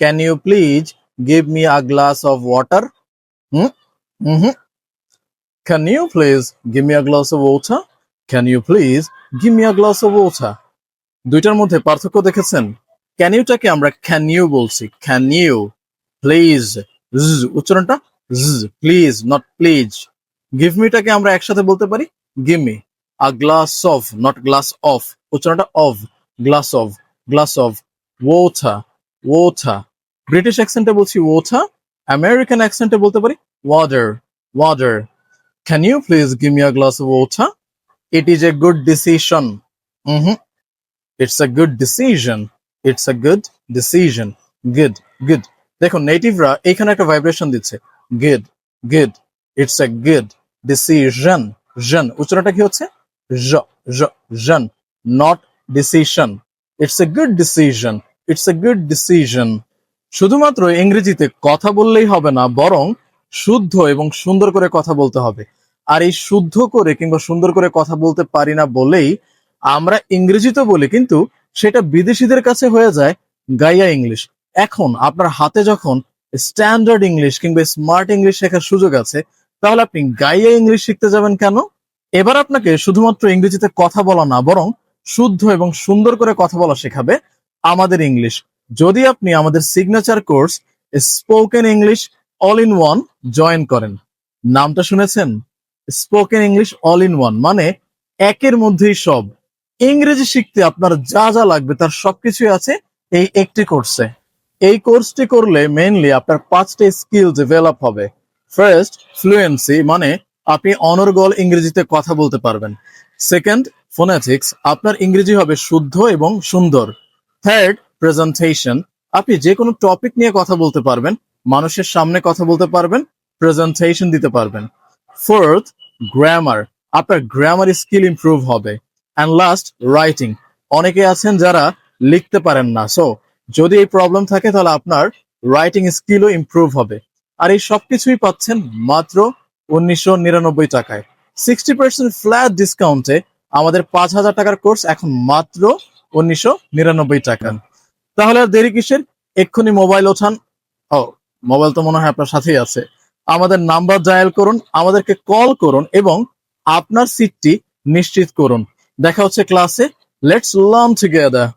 Can you please give me a glass of water hmm hmm can you please give me a glass of water can you please give me a glass of water দুইটার মধ্যে পার্থক্য দেখেছেন? Can ইউটাকে আমরা can you বলছি। Can you please উচ্চারণটা please not please give মিটাকে আমরা একসাথে বলতে পারি? Give me a glass of not glass of উচ্চারণটা of glass of glass of ওথা ওথা British অ্যাকসেন্টে বলছি ওথা আমেরিকান অ্যাকসেন্টে বলতে পারি water water can you please give me a glass of ওথা it is a good decision hmm it's a good decision it's a good decision good good দেখুন নেটিভরা এখানে একটা ভাইব্রেশন দিচ্ছে। Good good it's a good decision জন উচ্চারণটা কি হচ্ছে? জ জ জন not decision it's a good decision it's a good decision শুধুমাত্র ইংরেজিতে কথা বললেই হবে না, বরং শুদ্ধ এবং সুন্দর করে কথা বলতে হবে। আর এই শুদ্ধ করে কিংবা সুন্দর করে কথা বলতে পারি না বলেই আমরা ইংরেজিতে বলি, কিন্তু সেটা বিদেশিদের কাছে হয়ে যায় গাইয়া ইংলিশ। এখন আপনার হাতে যখন স্ট্যান্ডার্ড ইংলিশ কিংবা স্মার্ট ইংলিশ শেখার সুযোগ আছে, তাহলে আপনি গাইয়া ইংলিশ শিখতে যাবেন কেন? এবার আপনাকে শুধুমাত্র ইংরেজিতে কথা বলা না, বরং শুদ্ধ এবং সুন্দর করে কথা বলা শেখাবে আমাদের ইংলিশ। যদি আপনি আমাদের signature course spoken English all in one join করেন। নামটা শুনেছেন? Spoken English all in one মানে একের মধ্যেই সব। ইংরেজি শিখতে আপনার যা যা লাগবে তার সবকিছুই আছে এই একটি কোর্সে এই কোর্সটি করলে মেইনলি আপনার পাঁচটা স্কিল ডেভেলপ হবে। ফার্স্ট ফ্লুয়েন্সি মানে আপনি অনর্গল ইংরেজিতে কথা বলতে পারবেন। সেকেন্ড ফোনেটিক্স আপনার ইংরেজি হবে শুদ্ধ এবং সুন্দর। থার্ড প্রেজেন্টেশন আপনি যে কোনো টপিক নিয়ে কথা বলতে পারবেন, মানুষের সামনে কথা বলতে পারবেন প্রেজেন্টেশন দিতে পারবেন। ফোর্থ গ্রামার আপনার গ্রামার স্কিল ইমপ্রুভ হবে। অ্যান্ড লাস্ট রাইটিং অনেকে আছেন যারা লিখতে পারেন না। সো যদি এই প্রবলেম থাকে, তাহলে আপনার রাইটিং স্কিলও ইমপ্রুভ হবে। আর এই সবকিছুই পাচ্ছেন মাত্র উনিশশো নিরানব্বই টাকায়। সিক্সটি পার্সেন্ট ফ্ল্যাট ডিসকাউন্টে আমাদের পাঁচ হাজার টাকার কোর্স এখন মাত্র উনিশশো নিরানব্বই টাকা। তাহলে আর দেরি কিসের? এক্ষুনি মোবাইল ওঠান। ও মোবাইল তো মনে হয় আপনার সাথেই আছে। আমাদের নাম্বার ডায়াল করুন, আমাদেরকে কল করুন এবং আপনার সিটটি নিশ্চিত করুন। দেখা হচ্ছে ক্লাসে লেটস লার্ন টুগেদার